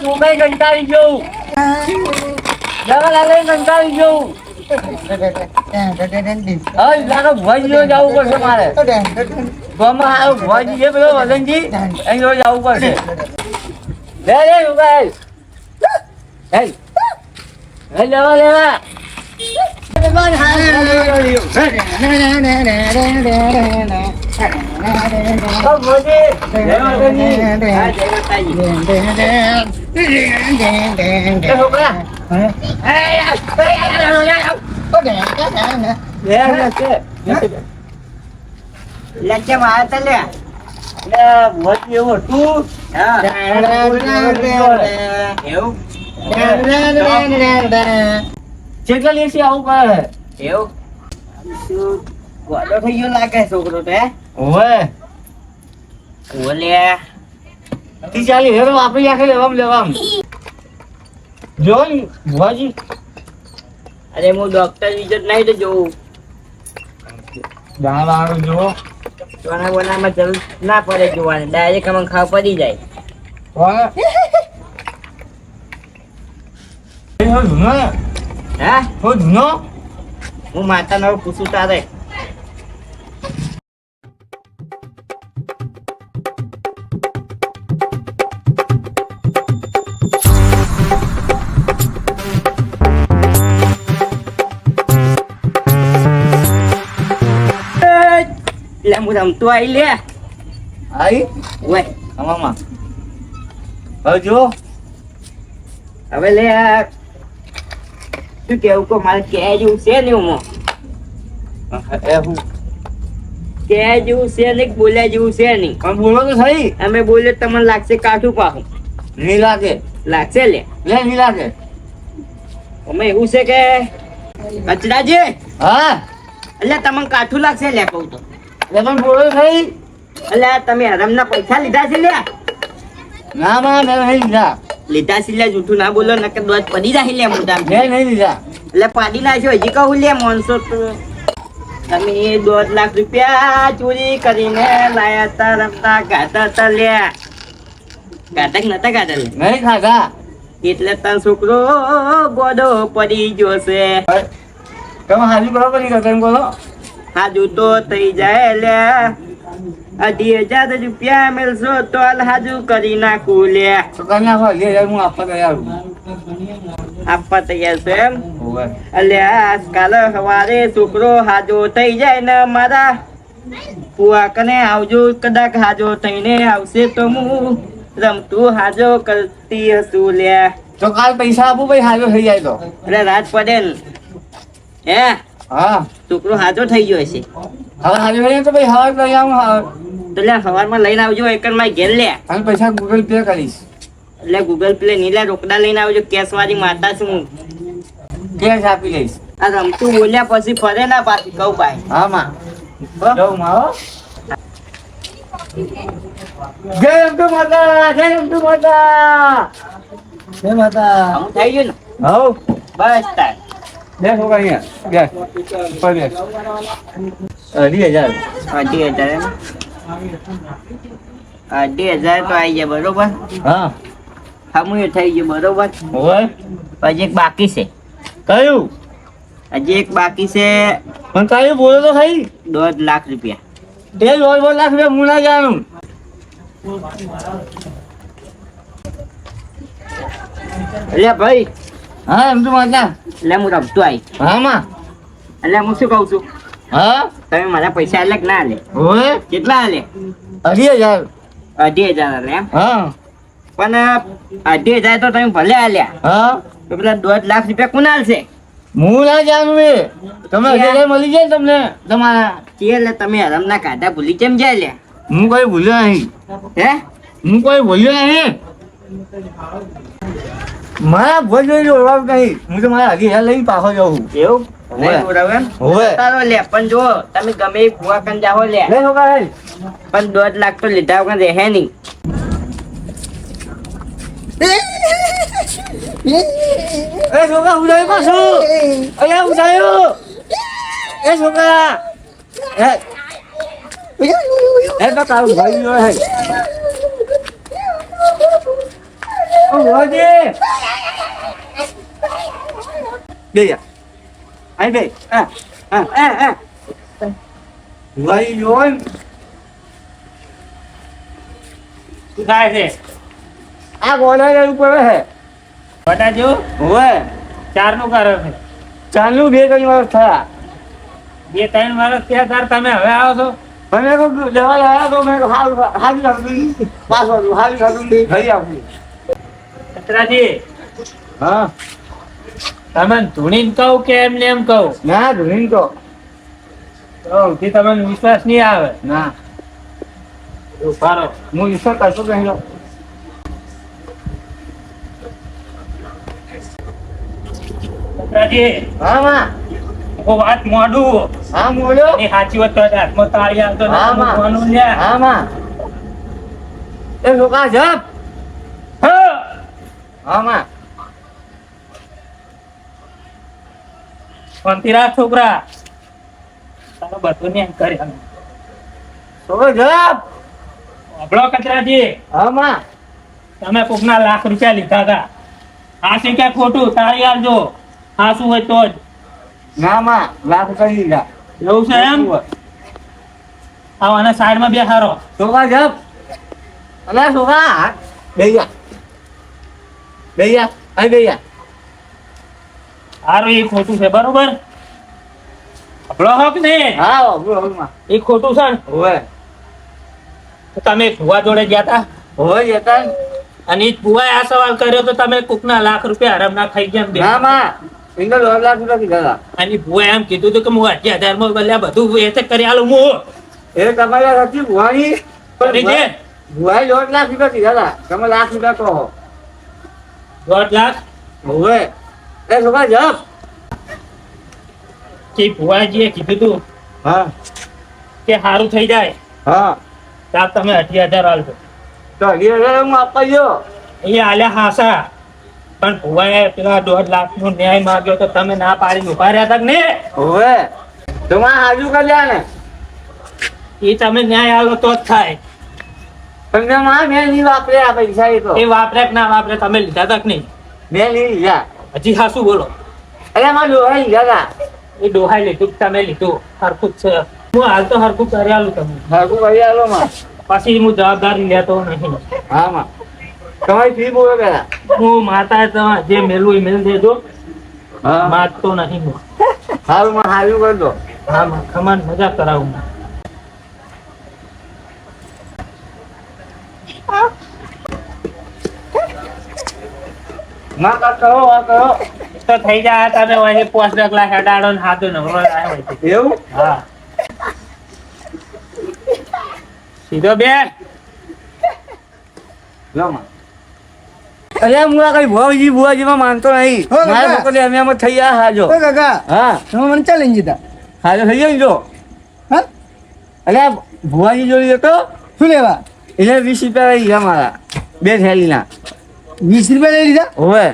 છોકરાએ કંટાળી ગયો દવા લાગે કંટાળી ગયો હવે લાગે હે હે લેવા લેવા ઓ મોદી જય માતાજી હા જય માતાજી એ છોકરા લે લે છે લચ્ચે માં હતા લે લે ભુવાજી એવું હતું હા એવું એવું કેટલા લેસી આવું કરે એવું શું ગોડો થઈ ગયો લાગે છોકરો તો હે ઓવે. ઓલે. તી ચાલી હેરો વાપરી આખે લેવામ લેવામ જો ને ભુવાજી. અરે હું ડોક્ટર વિઝિટ નહીં તો જોઉં. દાણા વાળો જો સોના બોનામાં જરૂર ના પડે જોવાની. ડાયરેક્ટ અમને ખાવ પડી જાય. હે હો? ધૂનો હું માતા ધૂનો પૂછું તારે. લે હું રમતો આવી લે આઈ ઓય આમામાં હવે જો હવે લે શું કેવું કો મારે કે જેવું છે ને હું એ હું કે જેવું છે ને બોલ્યા જેવું છે નહીં પણ બોલો તો સહી અમે બોલે તમને લાગશે કાઠું પાહું નહીં લાગે લાગશે લે લે નહીં લાગે અમે એવું છે કે અચડાજી હા એટલે તમને કાઠું લાગશે લે કહું તો લે પણ બોલો તો સહી એટલે તમે હરામના પૈસા લીધા છે લે ના મેં નહીં લીધા. લીધા છે લે જૂઠું ના બોલો નકર દોત પડી જાય લે મુદ્દા મેં નહીં લીધા. એટલે પાડી નાખ્યો હજી કહું લે મોનસો તમે દોઢ લાખ રૂપિયા ચોરી કરીને લાયા તા રમતા ગાતા તા લ્યા. ગાતા કે નતા ગાતા લે નહીં ખાધા. એટલે તાર છોકરો ગોડો પડી ગયો છે. તમે હાજી બરાબર કરતા બોલો હાજુ તો થઈ જાય લે. અઢી હજાર રૂપિયા મેળશો તો હાજુ કરી નાખું લે. હું આપવા તૈયાર આપવા તૈયાર છે એમ? એટલે આજકાલ સવારે છોકરો હાજો થઈ જાય ને મારા. ફુવા કને આવજો કદાચ હાજો થઈને આવશે તો હું રમતું હાજો કરતી હશું લે. તો કાલ પૈસા આપું ભાઈ હાજો થઈ જાય તો. એટલે રાત પડે હે? હા. છોકરો હાજો થઈ ગયો છે હવે હાજો થઈ તો ભાઈ હવા લઈ આવું હવે તો લે સવારમાં લઈને આવજો એક મારી ઘેર લે. અને પૈસા ગૂગલ પે કરીશ. એટલે ગૂગલ પ્લે નીલા રોકડા લઈને આવજો કેશ વાળી માતા છું હું. કેશ આપી લઈશ. આ રમતું બોલ્યા પછી ફરે ના પાછી કહું ભાઈ. હા માં? જવું માં હો. જય અંબે માતા જય અંબે માતા. જય માતા. હું થઈ ગયું ને? હવ. બસ તાર. બે છોકરા અહીંયા બે ઉપર બે અઢી હજાર અઢી હજાર એમ અઢી હજાર તો આવી જાય બરોબર હા હમું થઈ ગયું બરોબર હોય પછી એક બાકી છે કયું હજી એક બાકી છે પણ કયું બોલો તો ખરી દોઢ લાખ રૂપિયા તે દોઢ દોઢ લાખ રૂપિયા હું ના જાણું એટલે ભાઈ હા તો માતા એટલે હું રમતો આવી હા માં. એટલે હું શું કહું છું? હા? તમે મારા પૈસા અલગ ના લે. હોય કેટલા લે? અઢી હજાર. અઢી હજાર આલે એમ? હા. પણ અઢી હજાર તો તમે ભલે આલ્યા. હા? તો પેલા દોઢ લાખ રૂપિયા કોણ આલશે? હું ના જાણું એ. તમે અઢી હજાર મળી જાય તમને તમારા. કે એટલે તમે હરમના કાઢા ભૂલી કેમ જાય લે હું કોઈ ભૂલ્યો નહીં. હે? હું કોઈ ભૂલ્યો નહીં. મારા ભોજ નહીં ઓળખ નહીં. હું તો મારા હજી લઈને પાછો જાઉં એવું? પણ જો તમે ગમે ભૂવા કન જાઓ લે. પણ દોઢ લાખ તો લીધા વગર રહે નહીં. એ છોકરા ઉડાય પાછું. અહીંયા ઉડાયો એ છોકરા. એ એ તો તારું ભાઈ હે ઓ ભુવાજી બે જા આઈ બે હા હા હા હા ભુવાજી જોવો ને શું થાય છે આ ગોળા ઉપર છે બટા જેવું ચારનું કરે છે ચાલુ બે ત્રણ વર્ષ થયા બે ત્રણ વર્ષ થયા તાર તમે હવે આવો છો મને લેવા આવ્યા તો મેં હાલ હાલ પાછળ હાલ ઘરે આપી કચરાજી હા. તમે ધૂણીને કહું કે એમને એમ કહું? ના ધોની તો તો સૌથી તમને વિશ્વાસ નહીં આવે. ના. ઊભા રહો. હું ઈશ્વર કરતો કહેલો કચરાજી હા માં. હું વાત મોડું. હા મોડ્યો? એ સાચી વાત તો હાથમાં તાળી આવતો નથી. હા, માં. મૂકવાનું લ્યા. હા માં. એ લોકા જપ. હા. હા માં છોકરા. તારો બધું ને એમ કર્યા. છોકરો જપ અભળો કચરાજી. હા માં તમે કોકના લાખ રૂપિયા લીધા હતા. આ છે ક્યાં ખોટું તારી આવજો આ શું હોય તો જ. ના માં લાખ રૂપિયા લીધા. એવું છે એમ? આવો અને સાઈડમાં બેહારો. છોકરા જપ અલા છોકરા બે જા જા અહીં બે હારું એ ખોટું છે બરોબર? હક ને? હા બોલો એ ખોટું છે? ને તમે ફુવા જોડે ગયા હતા હોય ને. અને ફુવાએ આ સવાલ કર્યો તો તમે કુકના લાખ રૂપિયા હરામ ના ખાઈ ગયા ના માં. એમને દોઢ લાખ રૂપિયા કીધા હતા અને ઈ એમ કીધું હતું કે હું અઢી હજારમાં બલ્યા બધું એ તે કરી આલું હું. એ તમારે હતી ભુવાની. દે દોઢ લાખ રૂપિયા કીધા હતા તમે લાખ રૂપિયા કહો. દોઢ લાખ હોવે એ છોકરા જપ કે ભુવાજીએ કીધું તું હા કે સારું થઈ જાય હા ત્યાં તમે અઢી હજાર આલજો તો અઢી હજાર હું આપવા ગયો અહીંયા આલ્યા હાસા પણ ભુવાએ પેલા દોઢ લાખ નો ન્યાય માંગ્યો તો તમે ના પાડીને ઊભા રહ્યા હતા ને હવે તમારે હાજુ કર્યા ને એ તમે ન્યાય આલો તો જ થાય તમને માં મેં નહીં વાપરે આ પૈસા એ તો. એ વાપરે ના વાપરે તમે લીધા હતા નહીં. મેં નહીં લીધા. હજી હાસું બોલો? અરે માં દોહાઈ લીધા હતા એ ડોહાઈ લીધું તમે લીધું? હરખું જ છે. હું હાલ તો હરખું કરી આલું તમને હરકું કરી આલો માં. પછી હું જવાબદારી લેતો નહીં. હા માં. તમારી ફી બોલો પેલા. હું માતા તમારે જે મેલું એ મેલ દેજો. હા. માગતો નહીં હું. સારું માં હાજુ કરી હા માં ખમાન મજા કરાવું માં કાંઈક કરો આ કરો. તો થઈ જાય તમે અહીં પોસ્ટ ડગલા હેડાડો ને હાથો નવરો લાવ્યો એવું? હા. સીધો બે. લો માં. અરે હું આ કઈ ભુવાજી માં માનતો નહીં. હો, કાકા. અમે એમ થઈ ગયા હાજો. કાકા. હા. તમે મને ચાલી જીતા હાજો થઈ જાય જો. હા? અરે ભુવાજી જોઈ તો શું લેવા? એટલે વીસ રૂપિયા લઈ ગયા મારા. બે થેલીના. વીસ રૂપિયા લઈ લીધા? હોવે.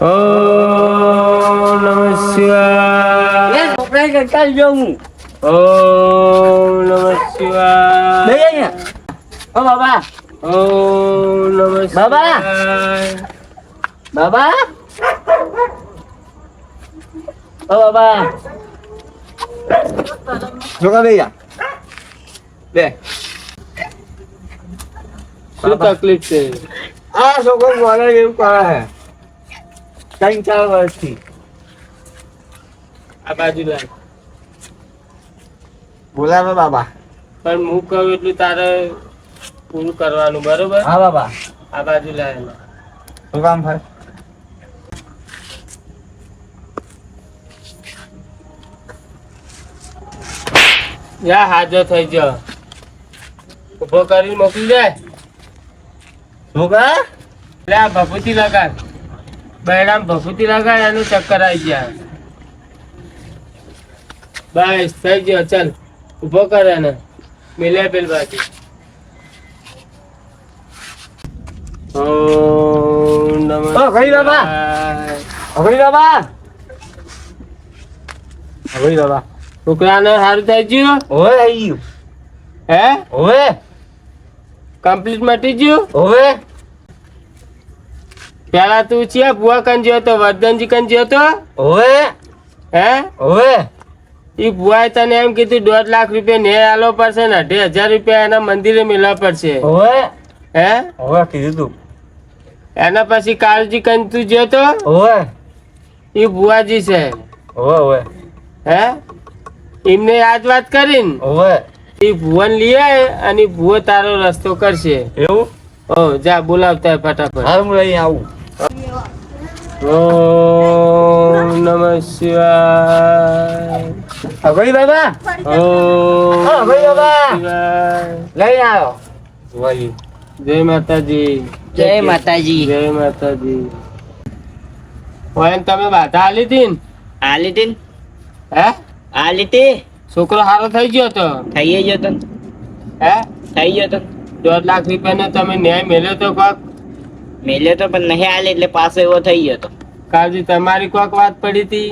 ઓમ નમઃ શિવાય. એ છોકરા કરતા જો હું. ઓમ નમઃ શિવાય. બે અહીંયા. ઓ બાબા. ઓમ નમઃ બાબા. બાબા. ઓ બાબા. છોકરા બે જા. બે. શું તકલીફ છે? આ છોકરો બોલે એવું કરે છે ત્રણ ચાર વર્ષથી. આ બાજુ લાગ બોલાવે બાબા. પણ હું કહું એટલું તારે પૂરું કરવાનું બરોબર? હા બાબા. આ બાજુ લાય. શું કામ થાય? યા હાજર થઈ જ. ઊભો કરી મોકલી દે. છોકરા એટલે આ ભભૂતિ લગાડ. બહેરામ ભભૂતિ લગાડ એનું ચક્કર આવી ગયા. બસ થઈ ગયો ચાલ. ઊભો કર એને. મિલે પેલ બાકી નમઃ બાબા. શિવાય. બાબા. અભય બાબા. છોકરાને સારું થઈ ગયું? હોય હે? ઓવે કમ્પ્લીટ મટી ગયું? હવે? પેલા તું છે ભુવા કન જ્યો તો વર્ધનજી કન જ્યો તો હવે? હે? હવે? એ ભુવાએ તને એમ કીધું દોઢ લાખ રૂપિયા ને આલો પડશે ને અઢી હજાર રૂપિયા એના મંદિરે મેળવા પડશે. હવે? હે? હવે કીધું તું. એના પછી કાળજી કન તું જ્યો તો હવે? એ ભુવાજી છે. હવે હવે. હે? એમને આજ વાત કરીને? હવે. ઈ ભુવન લઈ આય અને ભુવો તારો રસ્તો કરશે. એવું? ઓ જા બોલાવતા હોય ફટાફટ. હાલ હું અહીં આવું. ઓમ નમઃ શિવાય. અભય બાબા? ઓમ અભય બાબા. લઈ આવ્યો ભુવાજી જય માતાજી. જય માતાજી. જય માતાજી. ઓય તમે બાધા આલી હતી આલી આ હે? આલી લીટી છોકરો હારો થઈ ગયો તો? થઈ ગયો તો. હે? થઈ ગયો તો. દોઢ લાખ રૂપિયાનો તમે ન્યાય મેલ્યો તો કોક? મેલ્યો તો પણ નહીં આલે એટલે પાછો એવો થઈ ગયો તો. કાલજી તમારી કોક વાત પડી હતી?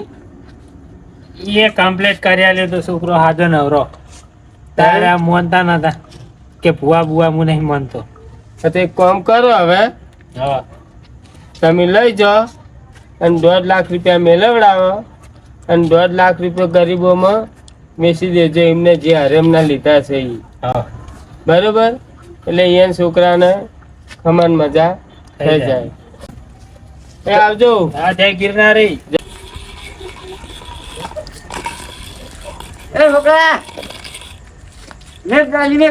એ કમ્પ્લેટ કર્યા લે તો છોકરો હાજો નવરો. તારે મોનતા માનતા નતા કે ભુવા ભુવા હું નહીં માનતો. તો એક કામ કરો હવે. હા. તમે લઈ જાઓ અને દોઢ લાખ રૂપિયા મેળવડાવો અને દોઢ લાખ રૂપિયા ગરીબોમાં વેચી દેજો એમને જે હરેમના લીધા છે એ બરોબર? એટલે અહીંયા છોકરાને ખમણ મજા થઈ જાય. એ આવજો. હા જય ગિરનારી. એ છોકરા! લે ગાડી લે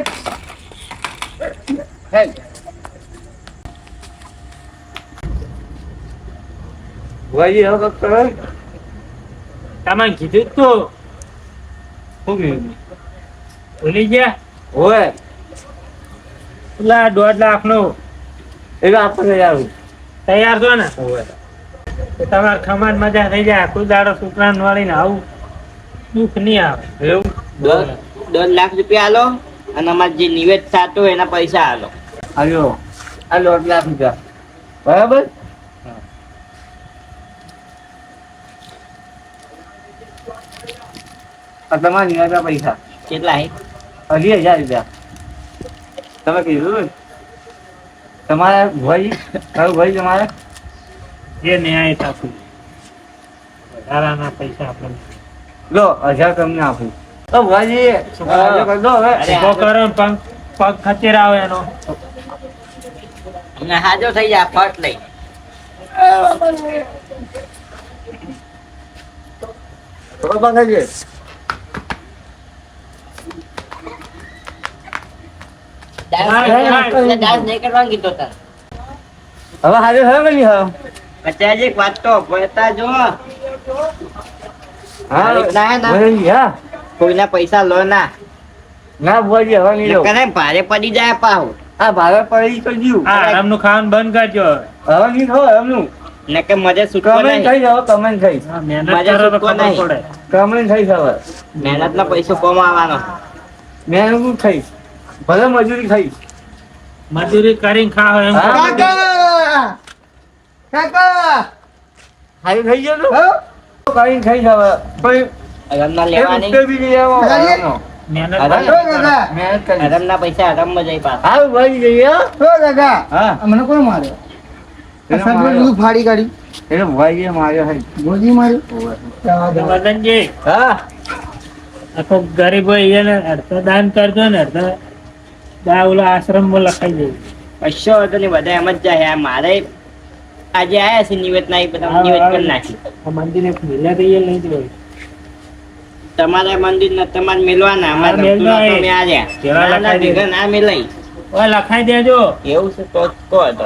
હે. ભુવાજી હવે કરો તમે કીધું જ તો. ભૂલી ગયા? પેલા દોઢ લાખનું આપણે તૈયાર છો ને? હોય. તમારે ખમાન મજા થઈ જાય. આખું દાડો છોકરાને વાળીને આવું. દુઃખ નહીં આવે. એવું? દોઢ લાખ રૂપિયા આલો અને અમારે જે નિવેદ થતું હોય એના પૈસા આલો. આવ્યો આ દોઢ લાખ રૂપિયા. બરાબર? આ તમારા નિવાસના પૈસા. કેટલા હે અઢી હજાર રૂપિયા. તમે કીધું ને? તમારા ભાઈ કયું ભાઈ તમારે? જે ન્યાય આપું વધારાના પૈસા આપણે લો હજાર તમને આપું. તો ભાઈ દો હવે. કરો ને પગ પગ ખચેરાવે એનો. અને હાજો થઈ જાય ફટ લઈ. છોકરો બંધ છે. ડાન્સ નહીં કરવાનું કીધો તાર. હવે હારે હવે કે નહીં હવે? કચાજી એક વાત તો પડતા જો હા. ના, ના. ભાઈ, હા. કોઈના પૈસા લો ના. ના બોલી હવે નહીં ભારે પડી જાય પાહુ. આ ભારે પડી તો જીવ હા આરામનું ખાવાનું બંધ કરજો. હવે નહીં ખાવ એમનું. નકર મજે છૂટકો કમેન્ટ નહીં. થઈ જાવ કમેન્ટ થઈ. મજે મજા ખબર નહીં. પડે. કમેન્ટ થઈ હવે. મહેનત ના પૈસો કમાવાનો મહેનત હું ખાઈશ ભલે મજૂરી ખાઈ મજૂરી કરીને ખાઓ એમ કાકા કાકા! હારું થઈ ગયું તું? કરીને પાછા ભાઈ મને કોણ માર્યો? સગવડ માર્યો. બધું ફાડી કાઢી. એટલે ભાઈએ માર્યો ગોજી માર્યો? જવા. વદનજી હા. આખો ગરીબ હોય એને અડધો દાન કરજો ને અડધો દા ઓલા આશ્રમમાં લખાઈ જાય કશો હતો ને બધા એમ જ જાય. મારે આજે આયા છે નિવેદ ના એ બધા નિવેદ કરી નાખી. મંદિર મિલ્યા તો નહીં લઈ તમારે મંદિર ને તમારે મિલવાના. અમારે તમે. કેવા ના, મિલાઈ લખાઈ દે. દેજો. એવું છે તો જ કહો તો.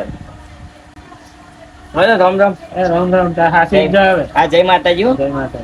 હવે રામ રામ રામ રામ તા હાસી જ આવે. હા જય માતાજી હો. જય માતા